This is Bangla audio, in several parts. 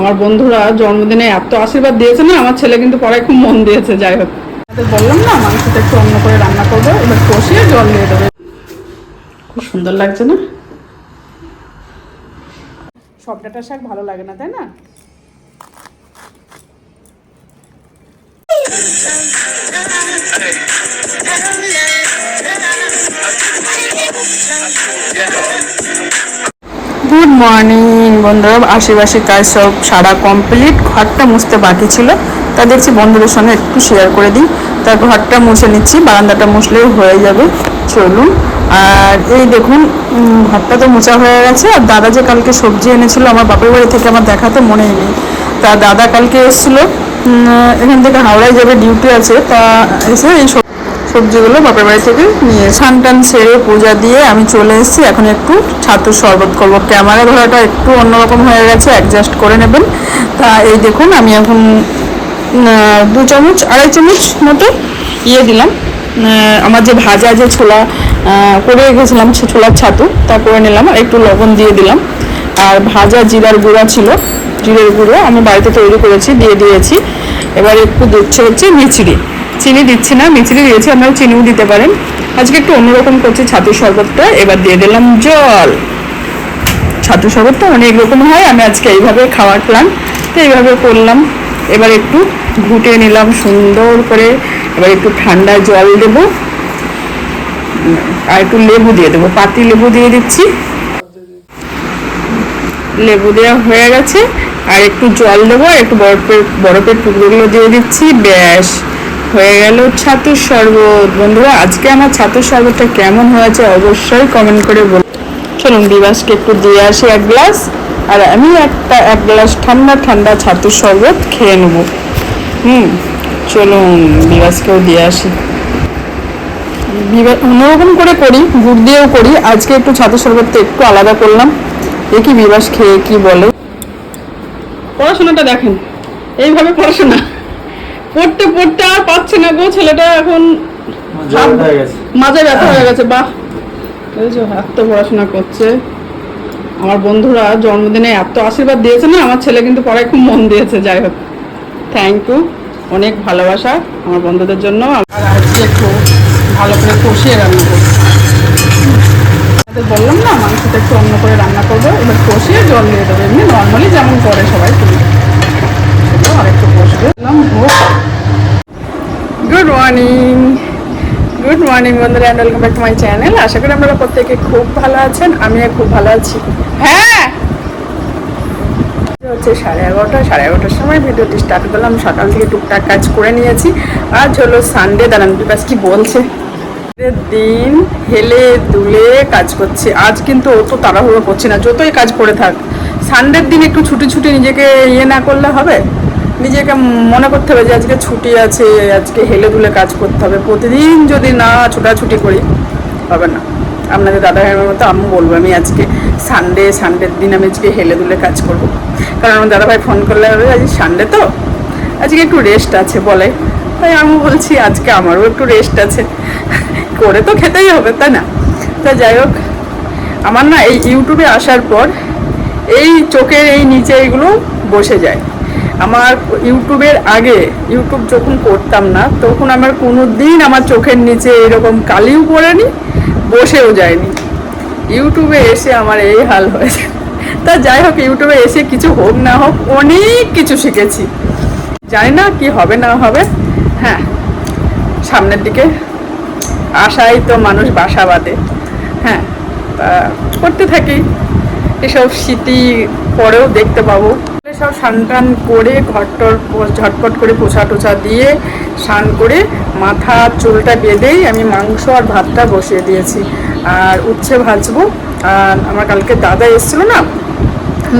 আমার বন্ধুরা জন্মদিনে এত আশীর্বাদ দিয়েছে না, আমার ছেলে কিন্তু পড়ায় খুব মন দিয়েছে, যাই হোক। বললাম না মাংসটা একটু অন্য করে রান্না করব, এবার কষিয়ে জল দিয়ে দেবে। খুব সুন্দর লাগছে না? সব ডাটা শাক ভালো লাগে না, তাই না? গুড মর্নিং বন্ধুরা। আশেপাশে কাজ সব সারা কমপ্লিট ঘরটা মুছতে বাকি ছিল। তা দেখছি বন্ধুদের সঙ্গে একটু শেয়ার করে দিই। তা ঘরটা মুছে নিচ্ছি, বারান্দাটা মুছলেও হয়ে যাবে। চলুন। আর এই দেখুন ঘরটা তো মোচা হয়ে গেছে। আর দাদা যে কালকে সবজি এনেছিল আমার বাপের বাড়ি থেকে আমার দেখাতে মনে নেই। তা দাদা কালকে এসেছিল। এখান থেকে হাওড়ায় যাবে ডিউটি আছে। তা এসে এই সবজিগুলো বাপের বাড়ি থেকে নিয়ে স্নান টান সেরে পূজা দিয়ে আমি চলে এসেছি। এখন একটু ছাতুর শরবত করব। ক্যামেরা ধরাটা একটু অন্যরকম হয়ে গেছে অ্যাডজাস্ট করে নেবেন। তা এই দেখুন, আমি এখন দু চামচ, আড়াই চামচ মতো ইয়ে দিলাম। আমার যে ভাজা যে ছোলা করে রেখেছিলাম, সে ছোলার ছাতু, তা করে নিলাম আর একটু লবণ দিয়ে দিলাম। আর ভাজা জিরার গুঁড়া ছিল, জিরের গুঁড়ো আমি বাড়িতে তৈরি করেছি, দিয়ে দিয়েছি। এবার একটু দিচ্ছে হচ্ছে মিচড়ি চিনি দিচ্ছি না মিচড়ি দিয়েছি আপনারা চিনিও দিতে পারেন। আজকে একটু অন্যরকম করছি, ছাতু শরবতটা, এবার দিয়ে দিলাম জল। ছাতু শরবতটা অনেক রকম হয়, আমি আজকে এইভাবে খাওয়ার প্ল্যান তো এইভাবে করলাম। এবার একটু ঘুটে নিলাম, সুন্দর করে। এবার একটু ঠান্ডা জল দেব। আর একটু লেবু দিয়ে দেবো, পাতি লেবু দিয়ে দিচ্ছি। লেবু দেওয়া হয়ে গেছে, আর একটু জল দেবো, আর একটু বরফের বরফের টুকরোগুলো দিয়ে দিচ্ছি, ব্যাস। হয়ে গেল ছাতুর শরবত বন্ধুরা, আজকে আমার ছাতুর শরবতটা কেমন হয়েছে অবশ্যই কমেন্ট করে বল। চলুন বিবাসকে একটু দিয়ে আসি এক গ্লাস। আর আমি একটা, এক গ্লাস ঠান্ডা ঠান্ডা ছাতুর শরবত খেয়ে নেব। হুম, চলুন বিবাসকেও দিয়ে আসি। অন্যরকম করে করি, গুড় দিয়েও করি। আজকে একটু ছাতুর শরবতটা একটু আলাদা করলাম। দেখি বিবাস খেয়ে কি বলে? পড়াশোনাটা দেখেন। এইভাবে পড়াশোনা। পড়তে পড়তে আর পাচ্ছে না গো ছেলেটা এখন হয়ে মাঝে ব্যথা হয়ে গেছে বাহ। বুঝেছ এত পড়াশোনা করছে। আমার বন্ধুরা জন্মদিনে এত আশীর্বাদ দিয়েছে না আমার ছেলে কিন্তু পড়ায় খুব মন দিয়েছে যাই হোক। থ্যাংক ইউ অনেক ভালোবাসা আমার বন্ধুদের জন্য। আর আজকে একটু ভালো করে কষিয়ে রান্না করব। আপনাদের বললাম না মাংসটা একটু অন্য করে রান্না করব এবার কষিয়ে জল দিয়ে দেবো। এমনি নর্মালি যেমন করে সবাই তুমি আরেকটু কষবে গুড মর্নিং গুড মর্নিং বন্ধুরা and welcome back to my channel আশা করি আপনারা প্রত্যেকে খুব ভালো আছেন, আমিও খুব ভালো আছি। হ্যাঁ! হচ্ছে সাড়ে এগারোটা, সাড়ে এগারোটার সময় ভিডিওটি স্টার্ট করলাম। সকাল থেকে টুকটাক কাজ করে নিয়েছি। আজ হলো সানডে দাঁড়ান বিকাশ কি বলছে? দিন হেলে দুলে কাজ করছে। আজ কিন্তু অত তাড়াহুড়ো করছি না, যতই কাজ করে থাক। সানডের দিন একটু ছুটি ছুটি নিজেকে ইয়ে না করলে হবে? নিজেকে মনে করতে হবে যে আজকে ছুটি আছে, আজকে হেলে দুলে কাজ করতে হবে। প্রতিদিন যদি না ছোটাছুটি করি, হবে না। আপনাদের দাদা ভাইয়ের মতো আমি বলব, আমি আজকে সানডে সানডের দিন আমি আজকে হেলে দুলে কাজ করব। কারণ আমার দাদা ভাই ফোন করলে হবে আজ সানডে তো? আজকে একটু রেস্ট আছে বলে। তাই আমি বলছি, আজকে আমারও একটু রেস্ট আছে। করে তো খেতেই হবে, তাই না? তা যাই হোক, আমার না এই ইউটিউবে আসার পর এই চোখের এই নিচে এইগুলো বসে যায়। আমার ইউটিউবের আগে, ইউটিউব যখন করতাম না, তখন আমার কোনো দিন আমার চোখের নিচে এরকম কালিও পড়েনি, বসেও যায়নি। ইউটিউবে এসে আমার এই হাল হয়েছে। তা যাই হোক, ইউটিউবে এসে কিছু হোক না হোক, অনেক কিছু শিখেছি। জানি না কি হবে না হবে। হ্যাঁ সামনের দিকে আশাই তো মানুষ বাসা বাঁধে। হ্যাঁ করতে থাকি। এসব স্মৃতি পরেও দেখতে পাবো। সব স্নান টান করে ঘরটর ঝটপট করে পোছা টোছা দিয়ে স্নান করে মাথা চুলটা বেঁধেই আমি মাংস আর ভাতটা বসিয়ে দিয়েছি। আর উচ্ছে ভাজবো। আর আমার কালকে দাদা এসেছিল না?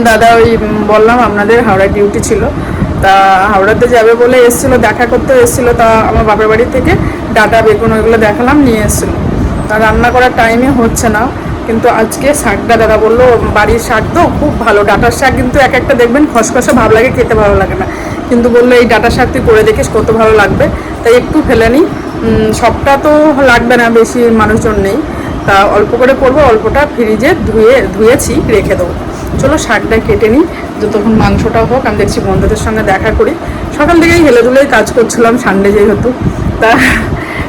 দাদা ওই বললাম আপনাদের হাওড়া ডিউটি ছিল। তা হাওড়াতে যাবে বলে এসেছিল, দেখা করতে এসেছিল। তা আমার বাপের বাড়ি থেকে ডাটা বেগুন ওইগুলো দেখালাম, নিয়ে এসেছিল। তা রান্না করার টাইমে হচ্ছে না। কিন্তু আজকে শাকটা দাদা বলল, বাড়ির শাক তো খুব ভালো, ডাটার শাক কিন্তু এক একটা দেখবেন খসখসে ভাব লাগে, খেতে ভালো লাগে না। কিন্তু বলল, এই ডাটা শাক তুই করে দেখিস, কত ভালো লাগবে। তাই একটু ফেলে নিই। সবটা তো লাগবে না, বেশি মানুষজন নেই। তা অল্প করে করব, অল্পটা ফ্রিজে ধুয়ে, ধুয়েছি, রেখে দেবো। চলো শাকটা কেটে নিই, যতক্ষণ মাংসটা হোক, আমি দেখছি বন্ধুদের সঙ্গে দেখা করি। সকাল থেকেই হেলে দুলেই কাজ করছিলাম, সানডে যেহেতু। তা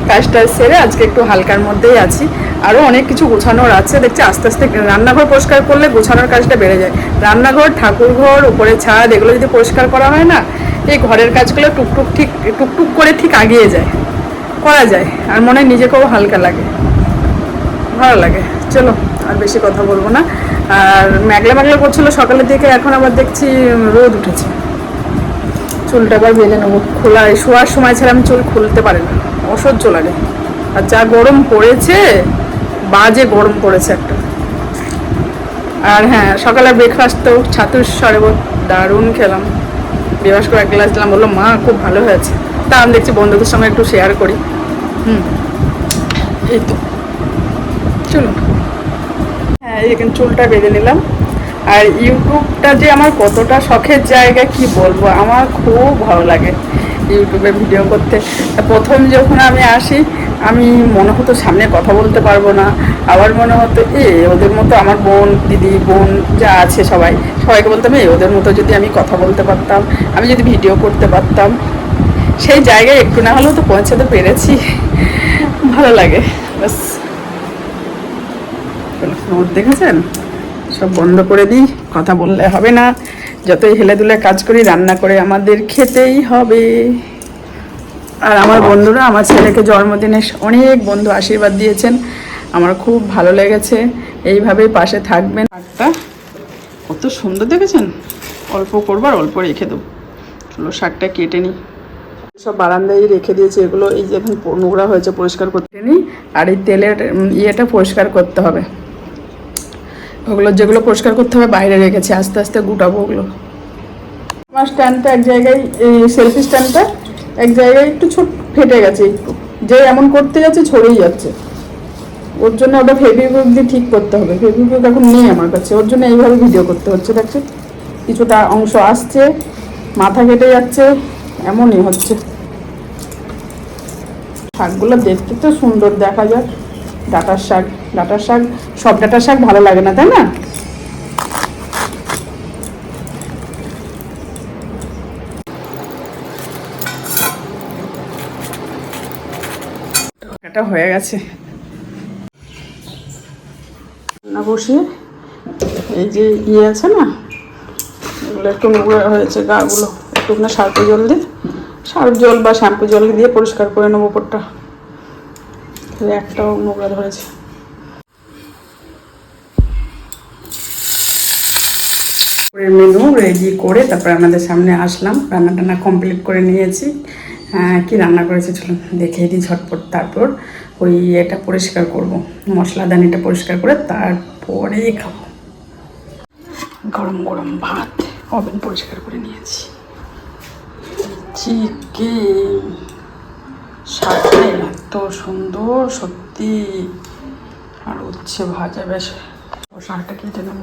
কাজটা সেরে আজকে একটু হালকার মধ্যেই আছি। আরও অনেক কিছু গোছানোর আছে। দেখছি আস্তে আস্তে রান্নাঘর পরিষ্কার করলে গোছানোর কাজটা বেড়ে যায়। রান্নাঘর, ঠাকুরঘর, উপরে ছাদ এগুলো যদি পরিষ্কার করা হয় না, এই ঘরের কাজগুলো টুকটুক ঠিক, টুকটুক করে ঠিক আগিয়ে যায়। করা যায়। আর মনে হয় নিজেকেও হালকা লাগে। ভালো লাগে। চলো, আর বেশি কথা বলব না। আর মেঘলা মেঘলা করছিল সকালের দিকে, এখন আবার দেখছি রোদ উঠেছে। চুলটা আবার বেঁধে নেব। খোলা, শোয়ার সময় ছাড়া আমি চুল খুলতে পারি না। অসহ্য লাগে। আর যা গরম পড়েছে, বাজে গরম পড়েছে একটা। আর হ্যাঁ সকালে ব্রেকফাস্ট তো ছাতুর শরবত দারুণ খেলাম। বিবাস করে এক গ্লাস দিলাম, বলল, মা, খুব ভালো হয়েছে। তা আমি দেখছি বন্ধুদের সঙ্গে একটু শেয়ার করি। হুম। এই তো। চলুন হ্যাঁ এখানে চুলটা বেঁধে নিলাম। আর ইউটিউবটা যে আমার কতটা শখের জায়গা, কি বলব? আমার খুব ভালো লাগে। ইউটিউবে ভিডিও করতে। প্রথম যখন আমি আসি, আমি মনে হতো সামনে কথা বলতে পারব না। আবার মনে হতো, এ, ওদের মতো আমার বোন, দিদি, বোন যা আছে সবাই, সবাইকে বলতাম এই ওদের মতো যদি আমি কথা বলতে পারতাম, আমি যদি ভিডিও করতে পারতাম। সেই জায়গায় একটু না হলেও তো পৌঁছাতে পেরেছি। ভালো লাগে বাস দেখেছেন? সব বন্ধ করে দিই, কথা বললে হবে না। যতই হেলে দুলে কাজ করি, রান্না করে আমাদের খেতেই হবে। আর আমার বন্ধুরা, আমার ছেলেকে জন্মদিনে অনেক বন্ধু আশীর্বাদ দিয়েছেন। আমার খুব ভালো লেগেছে। এইভাবেই পাশে থাকবেন। শাকটা কত সুন্দর দেখেছেন? অল্প করবার অল্প রেখে দেবো। চলো, শাকটা কেটে নিই। সব বারান্দায় রেখে দিয়েছি। এগুলো এই যে এখন নোংরা হয়েছে, পরিষ্কার করতে নিই আর এই তেলের ইয়েটা পরিষ্কার করতে হবে। ওগুলো যেগুলো পরিষ্কার করতে হবে, বাইরে রেখেছি। আস্তে আস্তে গুটাবো ওগুলো। আমার স্ট্যান্ডটা এক জায়গায়, এই সেলফি স্ট্যান্ডটা এক জায়গায় একটু ছোট, ফেটে গেছে একটু। যে এমন করতে যাচ্ছে ছড়েই যাচ্ছে। ওর জন্য ওটা ফেভিকুইক দিয়ে ঠিক করতে হবে। ফেভিকুইক এখন নেই আমার কাছে। ওর জন্য এইভাবে ভিডিও করতে হচ্ছে, দেখছে? কিছুটা অংশ আসছে, মাথা কেটে যাচ্ছে, এমনই হচ্ছে। শাকগুলো দেখতে তো সুন্দর, দেখা যায় ডাটার শাক ডাটার শাক, সব ডাটার শাক ভালো লাগে না, তাই না? এটা হয়ে গেছে। রান্না বসিয়ে, এই যে ইয়ে আছে না, এগুলো একটু হয়েছে গাগুলো, একটু না সার্ফে জল দিয়ে সার্ফ জল বা শ্যাম্পু জল দিয়ে পরিষ্কার করে নেব ওপরটা একটাও নোংরা ধরেছে। মেনু রেডি করে তারপরে আমাদের সামনে আসলাম। রান্না টান্না কমপ্লিট করে নিয়েছি। কি রান্না করেছি চলুন দেখে দিই ঝটপট তারপর। ওই এটা পরিষ্কার করব। মশলাদানিটা পরিষ্কার করে তারপরে খাব। গরম গরম ভাত ওভেন পরিষ্কার করে নিয়েছি। চিকেন শাকটা এত সুন্দর, সত্যি। আর উচ্ছে ভাজা, বেশ। শাকটা কেটে নেব।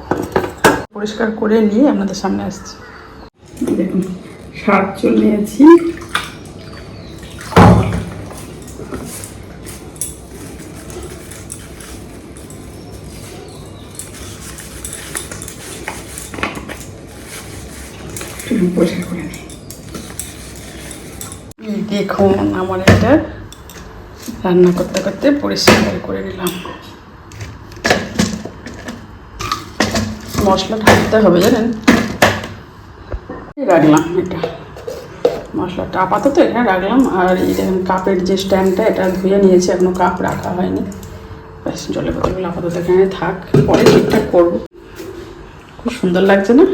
পরিষ্কার করে নিয়ে আপনাদের সামনে আসছি। দেখুন শাক চুল নিয়েছি পরিষ্কার করে দেখুন, আমার এটা রান্না করতে করতে পরিষ্কার করে নিলাম। মশলা ঢাকতে হবে জানেন? রাখলাম এটা। মশলাটা আপাতত এখানে রাখলাম। আর এই দেখুন কাপের যে স্ট্যান্ডটা, এটা ধুয়ে নিয়েছি। এখনও কাপ রাখা হয়নি। ব্যাস, জলের বোতলগুলো আপাতত এখানে থাক। পরে ঠিকঠাক করব। খুব সুন্দর লাগছে না?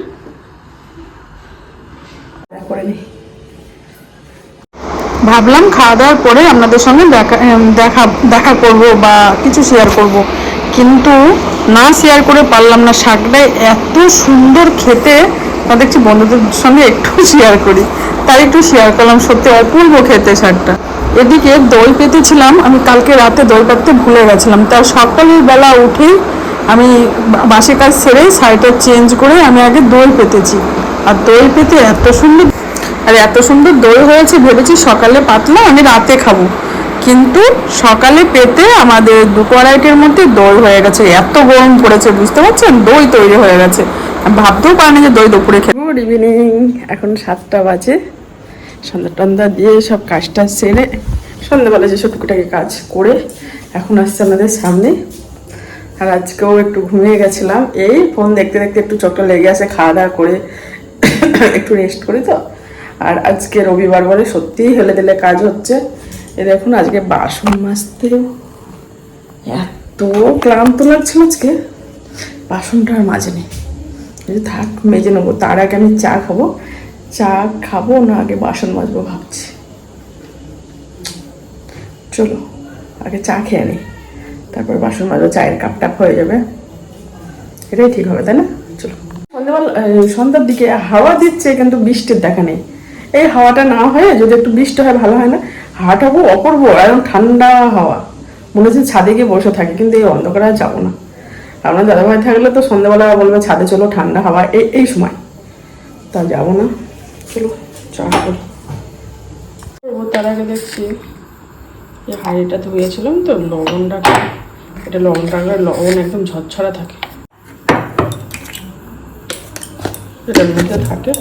করে নিই ভাবলাম খাওয়া দাওয়ার পরে আপনাদের সঙ্গে দেখা দেখা দেখা করব বা কিছু শেয়ার করব। কিন্তু না শেয়ার করে পারলাম না। শাকটা এত সুন্দর খেতে, তা দেখছি বন্ধুদের সঙ্গে একটু শেয়ার করি। তাই একটু শেয়ার করলাম, সত্যি অপূর্ব খেতে শাকটা। এদিকে দই পেতেছিলাম, আমি কালকে রাতে দই পাততে ভুলে গেছিলাম। তার সকালের বেলা উঠেই আমি বাসি কাজ সেরেই শাড়িটা চেঞ্জ করে আমি আগে দই পেতেছি। আর দই পেতে এত সুন্দর আর, এত সুন্দর দই হয়েছে, ভেবেছি সকালে পাতলা, আমি রাতে খাব। কিন্তু সকালে পেতে আমাদের দুপুর আড়াইটের মধ্যে দই হয়ে গেছে। এত গরম পড়েছে, বুঝতে পারছেন? দই তৈরি হয়ে গেছে। ভাবতেও পারিনি যে দই দুপুরে খেয়ে গুড ইভিনিং এখন সাতটা বাজে। সন্ধ্যা টন্ধা দিয়ে সব কাজটা সেরে, সন্ধ্যাবেলা যেসব টুকিটাকি কাজ করে এখন আসছে আমাদের সামনে। আর আজকেও একটু ঘুমিয়ে গেছিলাম। এই ফোন দেখতে দেখতে একটু চোখটা লেগে আছে, খাওয়া দাওয়া করে একটু রেস্ট করি তো। আর আজকে রবিবার বলে সত্যিই হেলে দিলে কাজ হচ্ছে। এ দেখুন, আজকে বাসন মাজতেও এত ক্লান্ত লাগছিল আজকে। বাসনটা আর মাজে নেই থাক, মেজে নেব। তার আগে আমি চা খাব। চা খাব, না আগে বাসন মাজবো ভাবছি। চলো, আগে চা খেয়ে নিই তারপর বাসন মাজবো চায়ের কাপ টাপ হয়ে যাবে। এটাই ঠিক হবে, তাই না? চলো। সন্ধ্যাবেলা সন্ধ্যার দিকে হাওয়া দিচ্ছে, কিন্তু বৃষ্টির দেখা নেই। এই হাওয়াটা না হয়ে যদি একটু বৃষ্টি হয়, ভালো হয় না। হাওয়াটা খুব অপূর্ব, একদম ঠান্ডা হাওয়া। মনে হচ্ছে ছাদে গিয়ে বসে থাকি, কিন্তু এই অন্ধকারে আর যাব না। আপনার দাদাভাই থাকলে তো সন্ধ্যাবেলা বলবে, ছাদে চলো, ঠান্ডা হাওয়া। এই এই সময়। তা যাব না। চলো, চা করি। তার আগে দেখছি এই হাঁড়িটা ধুয়েছিলাম তো, লবণটা এটা লবণটা লবণ একদম ঝরঝরা থাকে। এটার মধ্যে থাকে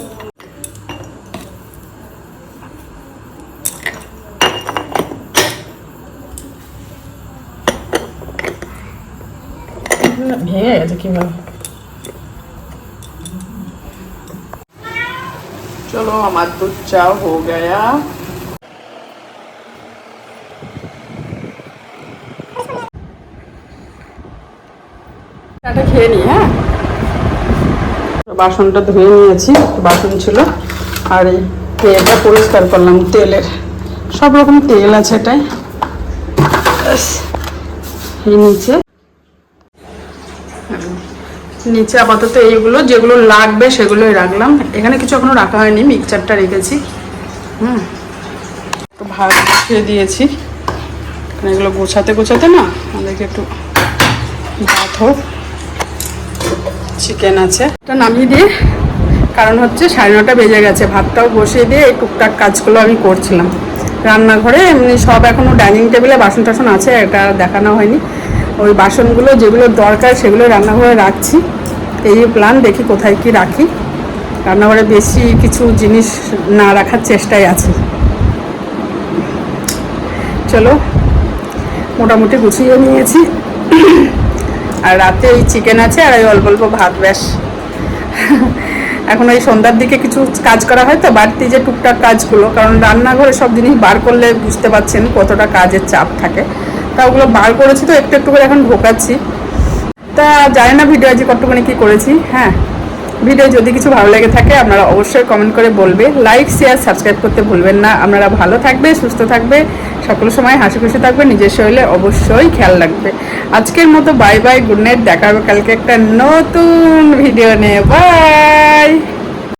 না, ভেঙে গেছে কীভাবে চলো আমার দুধ চা হো গয়া চাটা খেয়ে নিই হ্যাঁ বাসনটা ধুয়ে নিয়েছি, বাসন ছিল। আর এই তেলটা পরিষ্কার করলাম, তেলের। সব রকম তেল আছে এটাই এই নিচে। নিচে আপাতত এইগুলো, যেগুলো লাগবে সেগুলোই রাখলাম। এখানে কিছু এখনও রাখা হয়নি মিক্সচারটা রেখেছি। হুম। একটু ভাত বসিয়ে দিয়েছি। এখানে এগুলো গোছাতে গোছাতে না, আমাদেরকে একটু ভাত হোক। চিকেন আছে। এটা নামিয়ে দিয়ে, কারণ হচ্ছে সাড়ে নটা বেজে গেছে। ভাতটাও বসিয়ে দিয়ে এই টুকটাক কাজগুলো আমি করছিলাম। রান্নাঘরে এমনি সব এখনও ডাইনিং টেবিলে বাসন টাসন আছে, এটা দেখানো হয়নি। ওই বাসনগুলো যেগুলো দরকার সেগুলো রান্নাঘরে রাখছি। এই প্ল্যান দেখি কোথায় কি রাখি। রান্নাঘরে বেশি কিছু জিনিস না রাখার চেষ্টায় আছে। চলো, মোটামুটি গুছিয়ে নিয়েছি। আর রাতে এই চিকেন আছে আর ওই অল্প অল্প ভাত, ব্যাস। এখন ওই সন্ধ্যার দিকে কিছু কাজ করা হয় তো, বাড়তি যে টুকটাক কাজগুলো, কারণ রান্নাঘরে সব জিনিস বার করলে বুঝতে পারছেন কতটা কাজের চাপ থাকে। তা ওগুলো বার করেছি তো, একটু একটু করে এখন ঢোকাচ্ছি। তা জানি না ভিডিও আজকে কতখানি কী করেছি হ্যাঁ। ভিডিও যদি কিছু ভালো লেগে থাকে, আপনারা অবশ্যই কমেন্ট করে বলবে। লাইক শেয়ার সাবস্ক্রাইব করতে ভুলবেন না। আপনারা ভালো থাকবে, সুস্থ থাকবে, সকল সময় হাসি খুশি থাকবে, নিজের শরীরে অবশ্যই খেয়াল রাখবে। আজকের মতো বাই বাই গুড নাইট দেখা হবে কালকে একটা নতুন ভিডিও নিয়ে। বাই